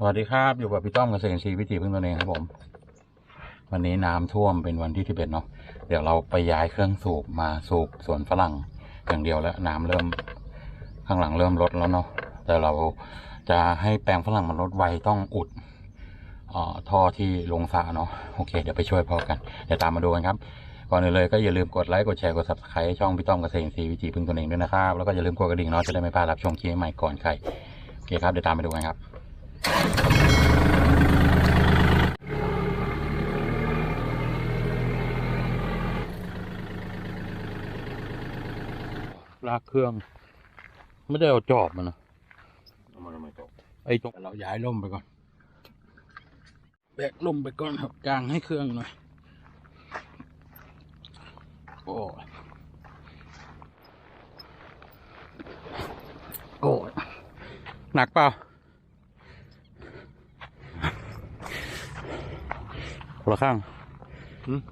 สวัสดีครับอยู่กับพี่ต้อมเกษตรชีวิถีพึ่งตัวเองครับผม วันนี้น้ำท่วมเป็นวันที่ที่เบ็ดเนาะเดี๋ยวเราไปย้ายเครื่องสูบมาสูบสวนฝรั่งอย่างเดียวแล้วน้ำเริ่มข้างหลังเริ่มลดแล้วเนาะแต่เราจะให้แปลงฝรั่งมันลดไวต้องอุดออท่อที่ลงสระเนาะโอเค เดี๋ยวไปช่วยพ่อกันเดี๋ยวตามมาดูกันครับก่อนอื่นเลยก็อย่าลืมกดไลค์กดแชร์กด subscribe ช่องพี่ต้อมเกษตรชีวิถีพึ่งตัวเองด้วยนะครับแล้วก็อย่าลืมกดกระดิ่งเนาะจะได้ไม่พลาดรับชมคลิปใหม่ก่อนใครโอเคครับเดี๋ยวตามไปดูกันครับ ลากเครื่อง ไม่ได้เอาจอบมันนะเอามาทำไมตกไอ้ตรงเราย้ายล่มไปก่อน แบกล่มไปก่อนครับกลางให้เครื่องหน่อยโอ้ยโอ้ยหนักเปล่า คนละข้าง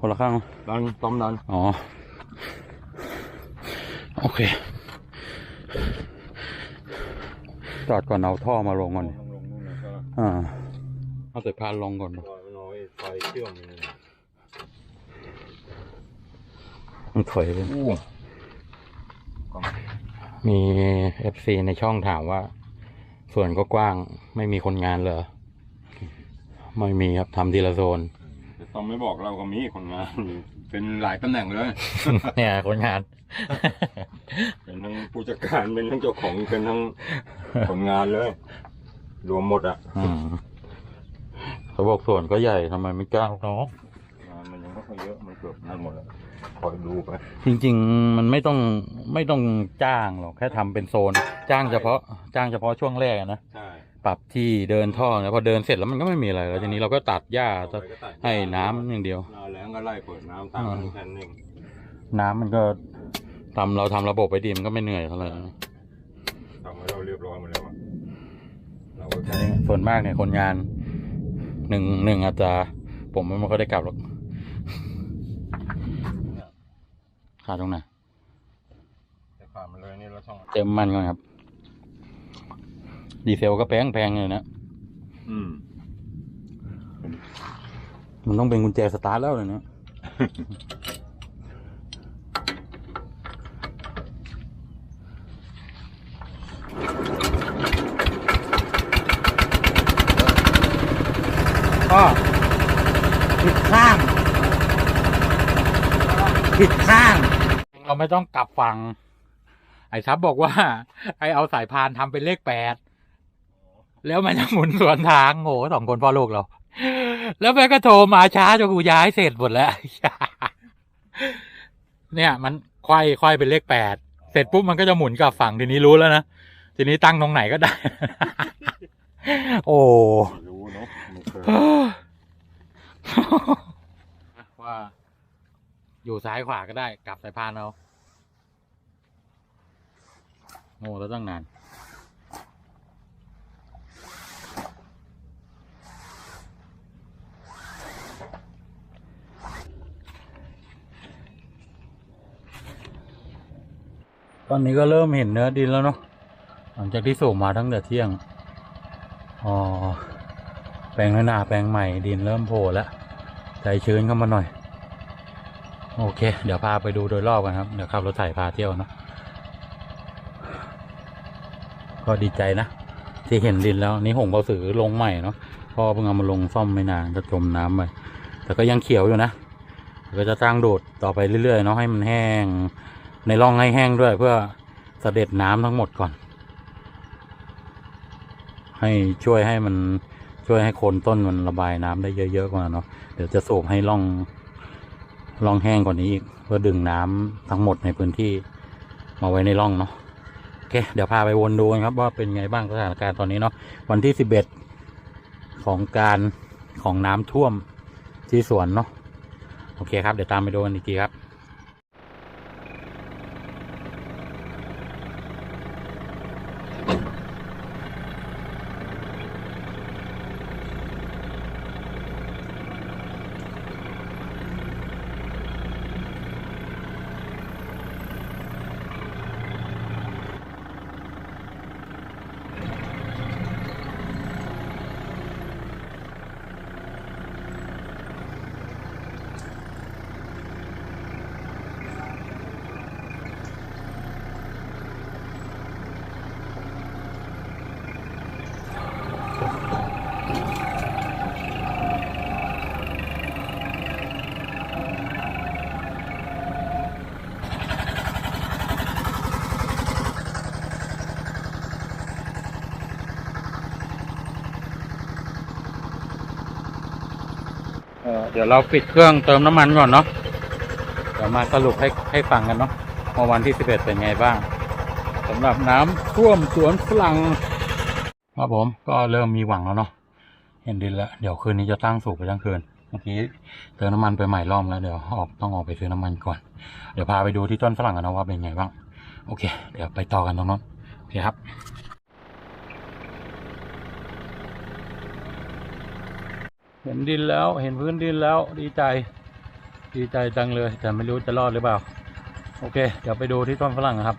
คนละข้าง ดันต้อมดันอ๋อ โอเค จอดก่อนเอาท่อมาลงก่อน ลงลงนู่นนะก็อ่า เอาสายพานลงก่อนลอยน้อยไฟเชื่อมนี่มันถอยไปมีเอฟซีในช่องถามว่า ส่วนก็กว้างไม่มีคนงานเหรอ ไม่มีครับทำทีละโซนแต่ต้องไม่บอกเราก็มีคนงานอยู่เป็นหลายตำแหน่งเลย เนี่ยคนงาน เป็นทั้งผู้จัดการเป็นทั้งเจ้าของเป็นทั้งคนงานเลย รวมหมดอะอืมเขาบอกส่วนก็ใหญ่ทำไมไม่กล้าเนาะงานมันยังไม่ค่อยเยอะมันเกือบนั่นหมดแล้วคอยดูไปจริง ๆ มันไม่ต้องไม่ต้องจ้างหรอกแค่ทำเป็นโซน จ้างเฉพาะ จ้างเฉพาะช่วงแรกอะนะใช่ ปรับที่เดินท่อแล้วพอเดินเสร็จแล้วมันก็ไม่มีอะไรแล้วทีนี้เราก็ตัดหญ้าตัดให้น้ำอย่างเดียวหน้าแล้งก็ไล่เปิดน้ำตามแค่นั้นเองน้ำมันก็ทำเราทำระบบไปดีมันก็ไม่เหนื่อยเท่าไหร่ทำให้เราเรียบร้อยหมดแล้วอะเราก็อันนี้ส่วนมากเนี่ยคนงานหนึ่งหนึ่งอาจจะผมไม่ค่อยได้กลับหรอกขาดตรงไหนจะผ่านมาเลยนี่เราช่องเต็มมันก่อนครับ ดีเซลก็แพงแพงเลยนะอืม มันต้องเป็นกุญแจสตาร์ทแล้วเลยนะ ก็ผิดข้าง ผิดข้าง เราไม่ต้องกลับฝั่ง ไอ้ทับบอกว่า ไอ้เอาสายพานทำเป็นเลขแปด แล้วมันจะหมุนสวนทางโง่สองคนพ่อลูกเรา แล้วแม่ก็โทรมาช้าจนกูย้ายเสร็จหมดแล้ว เนี่ย มันควายควายเป็นเลขแปด เสร็จปุ๊บมันก็จะหมุนกลับฝั่งทีนี้รู้แล้วนะ ทีนี้ตั้งตรงไหนก็ได้ โอ้รู้เนาะไม่เคยว่า อยู่ซ้ายขวาก็ได้ กลับสายพานเอาโง่แล้วตั้งนาน ตอนนี้ก็เริ่มเห็นเนื้อดินแล้วเนาะหลังจากที่สูบมาตั้งแต่เที่ยงอ๋อแปลงหน้าแปลงใหม่ดินเริ่มโผล่แล้วใจชื้นเข้ามาหน่อย โอเค เดี๋ยวพาไปดูโดยรอบกันครับ เดี๋ยวขับรถไถพาเที่ยวเนาะก็ดีใจนะที่เห็นดินแล้วนี่หงเบาสือลงใหม่เนาะพ่อเพิ่งเอามาลงซ่อมไม่นานก็จมน้ำไปแต่ก็ยังเขียวอยู่นะก็จะตั้งโดดต่อไปเรื่อยๆเนาะให้มันแห้ง ในร่องให้แห้งด้วยเพื่อเสด็จน้ำทั้งหมดก่อน ให้ช่วยให้มันช่วยให้โคนต้นมันระบายน้ำได้เยอะๆกว่าเนาะเดี๋ยวจะสูบให้ร่องร่องแห้งกว่านี้อีกเพื่อดึงน้ำทั้งหมดในพื้นที่มาไว้ในร่องเนาะโอเคเดี๋ยวพาไปวนดูกันครับ ว่าเป็นไงบ้างสถานการณ์ตอนนี้เนาะวันที่สิบเอ็ดของการของน้ำท่วมที่สวนเนาะโอเคครับ เดี๋ยวตามไปดูกันอีกทีครับ เดี๋ยวเราปิดเครื่องเติมน้ำมันก่อนเนาะเดี๋ยวมาสรุปให้ให้ฟังกันเนาะว่าวันที่ 11 เป็นไงบ้างสำหรับน้ำท่วมสวนฝรั่งครับผมก็เริ่มมีหวังแล้วเนาะเห็นดินแล้วเดี๋ยวคืนนี้จะตั้งสูบไปทั้งคืนเมื่อกี้เติมน้ำมันไปใหม่รอบแล้วเดี๋ยวออกต้องออกไปซื้อน้ำมันก่อน เดี๋ยวพาไปดูที่ต้นฝรั่งกันนะว่าเป็นไงบ้าง โอเค เดี๋ยวไปต่อกันตรงนั้นโอเคครับ เห็นดินแล้วเห็นพื้นดินแล้วดีใจ ดีใจจังเลย แต่ไม่รู้จะรอดหรือเปล่า โอเค เดี๋ยวไปดูที่ต้นฝรั่งครับ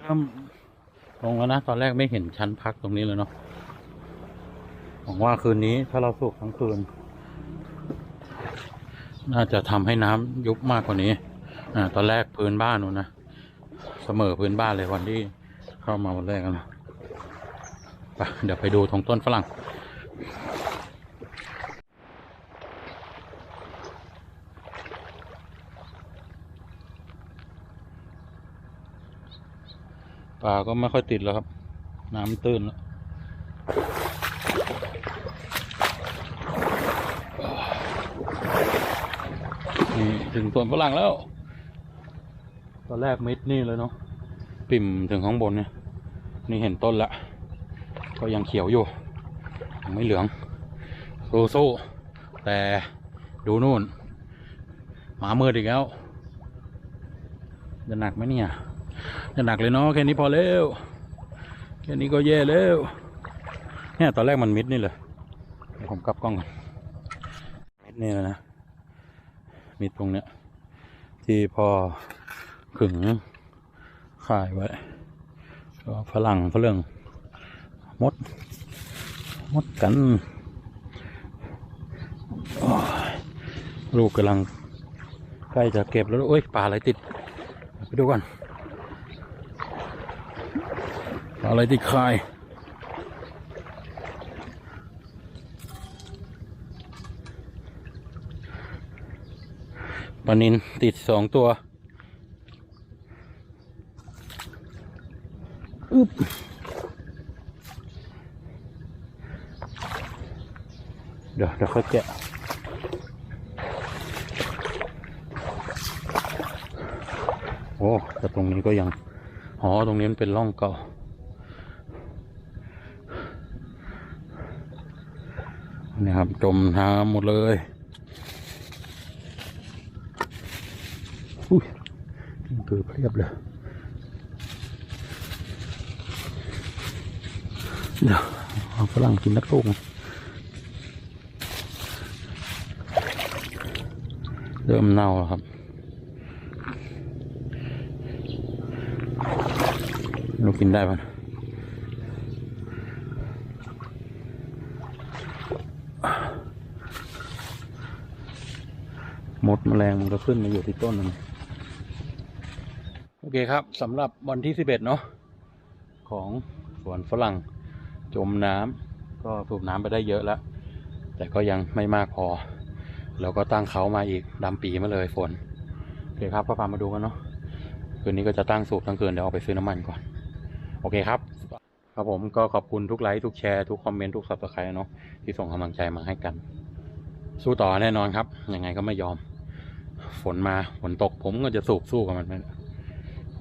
เริ่ม ลงแล้วนะตอนแรกไม่เห็นชั้นพักตรงนี้เลยเนาะหวังว่าคืนนี้ถ้าเราสูบทั้งคืน น่าจะทำให้น้ำยุบมากกว่านี้อ่าตอนแรกพื้นบ้านนู้นนะเสมอพื้นบ้านเลยวันที่เข้ามาวันแรกนะไปเดี๋ยวไปดูตรงต้นฝรั่ง ลาก็ไม่ค่อยติดแล้วครับ น้ำตื้นแล้วนี่ถึงสวนฝรั่งแล้ว ตอนแรกมิดนี่เลยเนาะ ปิ่มถึงข้างบนเนี่ย นี่เห็นต้นละ ก็ยังเขียวอยู่ ยังไม่เหลืองสู้ๆแต่ดูนู่น หมามืดอีกแล้ว จะหนักไหมเนี่ย หนักเลยเนาะแค่นี้พอแล้วแค่นี้ก็แย่แล้วเนี่ยตอนแรกมันมิดนี่เลยผมกลับกล้องก่อนมิดนี่เลยนะ มิดตรงเนี้ยที่พอขึงข่ายไว้ก็ฝรั่งฝรั่งมด มดกันลูกกำลังใกล้จะเก็บแล้วโอ้ยปลาอะไรติด ไปดูก่อน อะไรที่คายปลานินติดสองตัวอึบเดี๋ยวเดี๋ยวค่อยแกะโอ้แต่ตรงนี้ก็ยังอ๋อตรงนี้มันเป็นร่องเก่า นี่ครับจมน้ำหมดเลยอุ้ยเกิดเพียบเลยเดี๋ยวเอาฝรั่งกินนักลูกเริ่มเน่าแล้วครับเรากินได้ปะ มดแมลงมันก็ขึ้นมาอยู่ที่ต้นนั่นโอเคครับสำหรับวันที่สิบเอ็ดเนาะของสวนฝรั่งจมน้ำก็สูบน้ำไปได้เยอะแล้ว แต่ก็ยังไม่มากพอ แล้วก็ตั้งเขามาอีกดำปีมาเลยฝนโอเคครับก็พามาดูกันเนาะคืนนี้ก็จะตั้งสูบทั้งคืนเดี๋ยวออกไปซื้อน้ำมันก่อน โอเคครับ ครับผมก็ขอบคุณทุกไลค์ทุกแชร์ทุกคอมเมนต์ทุกซับสไครต์เนาะที่ส่งกำลังใจมาให้กัน สู้ต่อแน่นอนครับยังไงก็ไม่ยอม ฝนมาฝนตกผมก็จะสูบสู้กับมันไป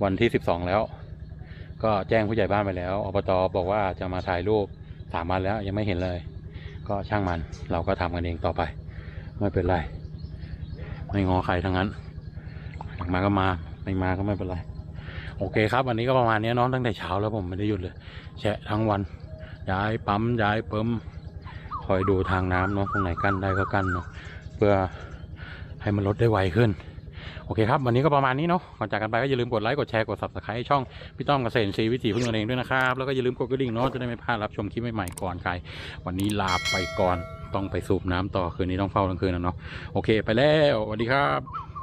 วันที่สิบสองแล้ว ก็แจ้งผู้ใหญ่บ้านไปแล้วอบตบอกว่าจะมาถ่ายรูปสามวันแล้วยังไม่เห็นเลย ก็ช่างมันเราก็ทำกันเองต่อไป ไม่เป็นไร ไม่งอใครทั้งนั้นมาก็มาไม่มาก็ไม่เป็นไร โอเคครับ วันนี้ก็ประมาณนี้เน้องตั้งแต่เช้าแล้วผมไม่ได้หยุดเลย แชะทั้งวัน ย้ายปั๊มย้ายเปิมคอยดูทางน้ำเนาะตรงไหนกั้นได้ก็กั้นเนาะเพื่อ ให้มันลดได้ไวขึ้น โอเคครับ วันนี้ก็ประมาณนี้เนาะก่อนจากกันไปก็อย่าลืมกดไลค์กดแชร์กด subscribe ช่องพี่ต้อมเกษตรซีวิถีพึ่งตนเองด้วยนะครับ แล้วก็อย่าลืมกดกระดิ่งเนาะจะได้ไม่พลาดรับชมคลิปใหม่ๆก่อนใครวันนี้ลาไปก่อนต้องไปสูบน้ำต่อคืนนี้ต้องเฝ้าทั้งคืนนะเนาะโอเค ไปแล้วสวัสดีครับ